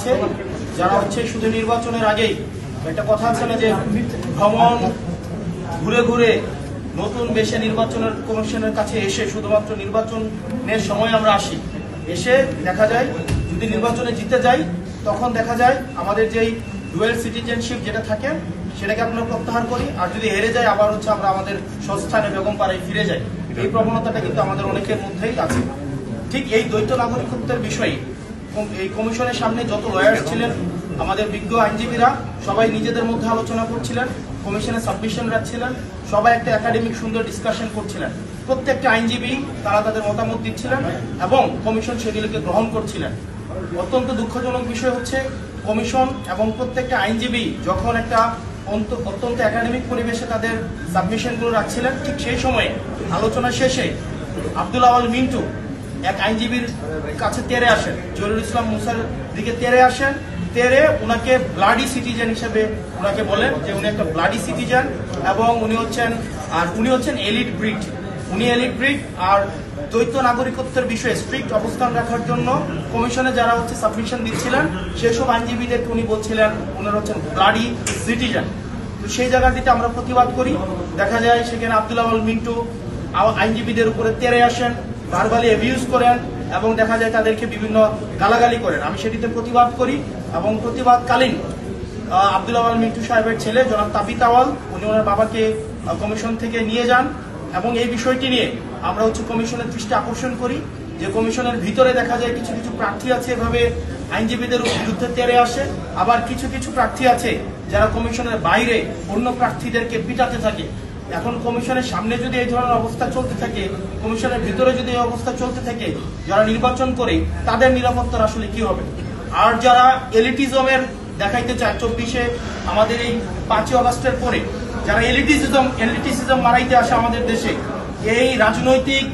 আছে যারা হচ্ছে শুধু নির্বাচনের আগেই। একটা কথা আছে না যে, ভ্রমণ ঘুরে ঘুরে নতুন বেশে নির্বাচনের কমিশনের কাছে এসে শুধুমাত্র নির্বাচনের সময় আমরা আসি। এসে দেখা যায়, যদি নির্বাচনে জিতে যাই, তখন দেখা যায় আমাদের যেই ডুয়েল সিটিজেনশিপ যেটা থাকে, সেটাকে আমরা প্রত্যাহার করি। আর যদি হেরে যাই, আবার হচ্ছে আমরা আমাদের সংস্থানে বেগম পাড়ায় ফিরে যাই। এই প্রবণতাটা কিন্তু আমাদের অনেকের মধ্যেই আছে। ঠিক এই দ্বৈত নাগরিকত্বের বিষয়ে এই কমিশনের সামনে যত লয়ার্স ছিলেন, আমাদের বিজ্ঞ আইনজীবীরা সবাই নিজেদের মধ্যে আলোচনা করছিলেন, কমিশনের সাবমিশন রাখছিলেন সবাই একটা একাডেমিক সুন্দর ডিসকাশন করছিলেন। প্রত্যেকটা আইনজীবী তারা তাদের মতামত দিচ্ছিলেন এবং কমিশন সেগুলিকে গ্রহণ করছিলেন। অত্যন্ত দুঃখজনক বিষয় হচ্ছে, কমিশন এবং প্রত্যেকটা আইনজীবী যখন একটা অত্যন্ত একাডেমিক পরিবেশে তাদের সাবমিশনগুলো রাখছিলেন, ঠিক সেই সময়ে, আলোচনা শেষে আব্দুল আওয়াল মিন্টু এক আইনজীবীর কাছে তেরে আসেন। জহিরুল ইসলাম মুসার দিকে তেরে আসেন। তেরে ওনাকে ব্লাডি সিটিজেন হিসেবে ওনাকে বলেন যে উনি একটা ব্লাডি সিটিজেন এবং উনি হচ্ছেন, আর উনি হচ্ছেন এলিট ব্রিড উনি এলিট ব্রিড আর দ্বৈত নাগরিকত্বের বিষয়ে স্ট্রিক্ট অবস্থান রাখার জন্য কমিশনে যারা হচ্ছে সাবমিশন দিচ্ছিলেন, সেসব আইনজীবীদেরকে উনি বলছিলেন ওনারা হচ্ছেন ব্লাডি সিটিজেন তো সেই জায়গাটিতে আমরা প্রতিবাদ করি। দেখা যায় সেখানে আব্দুল আওয়াল মিন্টু আইনজীবীদের উপরে তেরে আসেন। ভার্বালি অ্যাবিউজ করেন এবং দেখা যায় তাদেরকে বিভিন্ন গালাগালি করেন। আমি সেটিতে প্রতিবাদ করি এবং প্রতিবাদকালীন আব্দুল আওয়াল মিন্টু সাহেবের ছেলে জনাব তাবিত আওয়াল, উনি ওনার বাবাকে কমিশন থেকে নিয়ে যান এবং এই বিষয়টি নিয়ে আমরা হচ্ছে কমিশনের দৃষ্টি আকর্ষণ করি। যে কমিশনের ভিতরে দেখা যায় কিছু কিছু প্রার্থী আছে এভাবে আইনজীবীদের বিরুদ্ধে তেরে আসে। আবার কিছু কিছু প্রার্থী আছে যারা কমিশনের বাইরে অন্য প্রার্থীদেরকে পিটাতে থাকে। এখন কমিশনের সামনে যদি এই ধরনের অবস্থা চলতে থাকে, কমিশনের ভিতরে যদি এই অবস্থা চলতে থাকে, যারা নির্বাচন করে, তাদের নিরাপত্তার আসলে কি হবে? আর যারা এলিটিজমের দেখাইতে চায়, চব্বিশে আমাদের এই পাঁচই অগস্টের পরে, যারা এলিটিসিজম এলিটিসিজম মারাইতে আসে আমাদের দেশে, এই রাজনৈতিক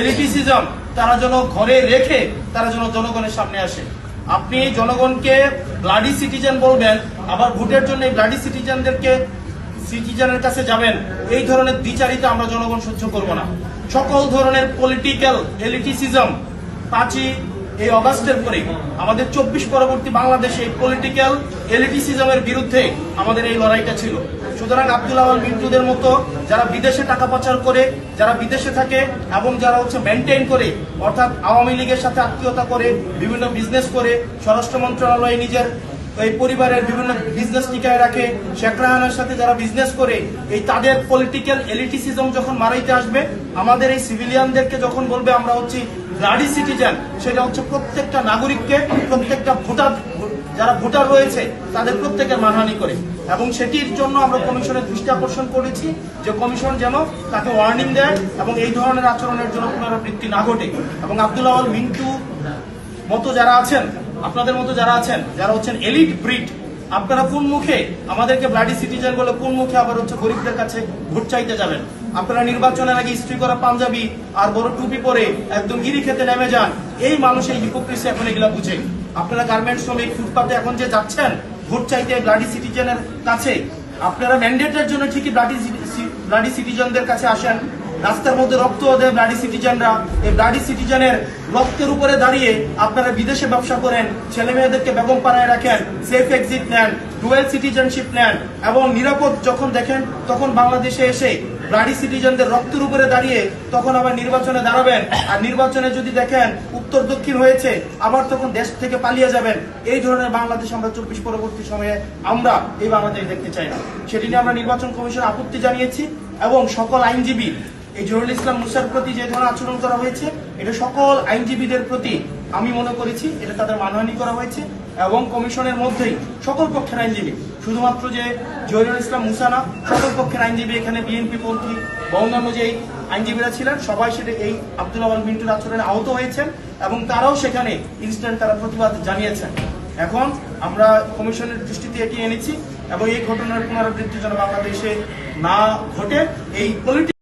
এলিটিসিজম তারা যেন ঘরে রেখে, তারা যেন জনগণের সামনে আসে। আপনি জনগণকে ব্লাডি সিটিজেন বলবেন, আবার ভোটের জন্য ব্লাডি সিটিজেনদেরকে সিটিজেনের কাছে যাবেন, এই ধরনের দ্বিচারিতা আমরা জনগণ সহ্য করব না। সকল ধরনের পলিটিক্যাল এলিটিসিজম পাঁচই এই অগাস্টের পরে আমাদের চব্বিশ পরবর্তী বাংলাদেশে পলিটিক্যাল এলিটিসিজমের বিরুদ্ধে আমাদের এই লড়াইটা ছিল। সুতরাং আব্দুল আওয়াল মিন্টুদের মতো যারা বিদেশে টাকা পাচার করে, যারা বিদেশে থাকে এবং যারা হচ্ছে মেনটেন করে, অর্থাৎ আওয়ামী লীগের সাথে আত্মীয়তা করে, বিভিন্ন বিজনেস করে, স্বরাষ্ট্র মন্ত্রণালয়ে নিজের এই পরিবারের বিভিন্ন বিজনেস টিকায় রাখে। শেখ রাহানের সাথে যারা বিজনেস করে, এই তাদের পলিটিক্যাল এলিটিসিজম যখন মারাইতে আসবে, আমাদের এই সিভিলিয়ানদেরকে যখন বলবে, আমরা হচ্ছি ব্লাডি সিটিজেন সেটা হচ্ছে প্রত্যেকটা নাগরিককে, প্রত্যেকটা ভোটার, যারা ভোটার রয়েছে তাদের প্রত্যেকের মানহানি করে। এবং সেটির জন্য আমরা কমিশনের দৃষ্টি আকর্ষণ করেছি যে কমিশন যেন তাকে ওয়ার্নিং দেয় এবং এই ধরনের আচরণের জন্য পুনরাবৃত্তি না ঘটে। এবং আব্দুল আওয়াল মিন্টু মতো যারা আছেন আপনাদের মতো যারা আছেন, যারা হচ্ছেন এলিট ব্রিড আপনারা কোন মুখে আমাদেরকে ব্লাডি সিটিজেন বলে কোন মুখে আবার হচ্ছে গরিবদের কাছে ভোট চাইতে যাবেন? আপনারা নির্বাচনের আগে ইস্ত্রি করা পাঞ্জাবি আর বড় টুপি পরে একদম গিরি খেতে নেমে যান। এই মানুষের হিপোক্রেসি এখন এগুলা বুঝে। আপনারা গার্মেন্ট শ্রমিক ফুটপাতে এখন যে যাচ্ছেন, ভোট চাইতে ব্লাডি সিটিজেনের কাছে, আপনারা ম্যান্ডেটের জন্য ঠিকই ব্লাডি ব্লাডি সিটিজেনদের কাছে আসেন। রাস্তার মধ্যে রক্ত দেয় ব্লাডি সিটিজেনরা এই ব্লাডি সিটিজেনের রক্তের উপরে দাঁড়িয়ে আপনারা বিদেশে ব্যবসা করেন ছেলে মেয়েদেরকে বেগম পাড়ায় রাখেন সেফ এক্সিট নেন ডুয়েল সিটিজেনশিপ নেন এবং নিরাপদ যখন দেখেন, তখন বাংলাদেশে এসে ব্লাডি সিটিজেনদের রক্তের উপরে দাঁড়িয়ে তখন আবার নির্বাচনে দাঁড়াবেন। আর নির্বাচনে যদি দেখেন উত্তর দক্ষিণ হয়েছে, আবার তখন দেশ থেকে পালিয়ে যাবেন। এই ধরনের বাংলাদেশ আমরা চব্বিশ পরবর্তী সময়ে আমরা এই বাংলাদেশ দেখতে চাই না। সেটি নিয়ে আমরা নির্বাচন কমিশন আপত্তি জানিয়েছি এবং সকল আইনজীবী এই জহুরুল ইসলাম মুসার প্রতি যে ধরনের আচরণ করা হয়েছে, এটা সকল আইনজীবীদের প্রতি আমি মনে করেছি, এটা তাদের মানহানি করা হয়েছে এবং কমিশনের মধ্যেই সকল পক্ষের আইনজীবী, শুধুমাত্র যে জহিরুল ইসলাম মুসানা সকল পক্ষের আইনজীবী এখানে বিএনপি পন্থী বা অন্যান্য যে আইনজীবীরা ছিলেন, সবাই সেটা এই আব্দুল আওয়াল মিন্টুর আচরণে আহত হয়েছেন এবং তারাও সেখানে ইনস্ট্যান্ট তারা প্রতিবাদ জানিয়েছেন। এখন আমরা কমিশনের দৃষ্টিতে এটি এনেছি এবং এই ঘটনার পুনরাবৃত্তি যেন বাংলাদেশে না ঘটে, এই পলিটিক্যাল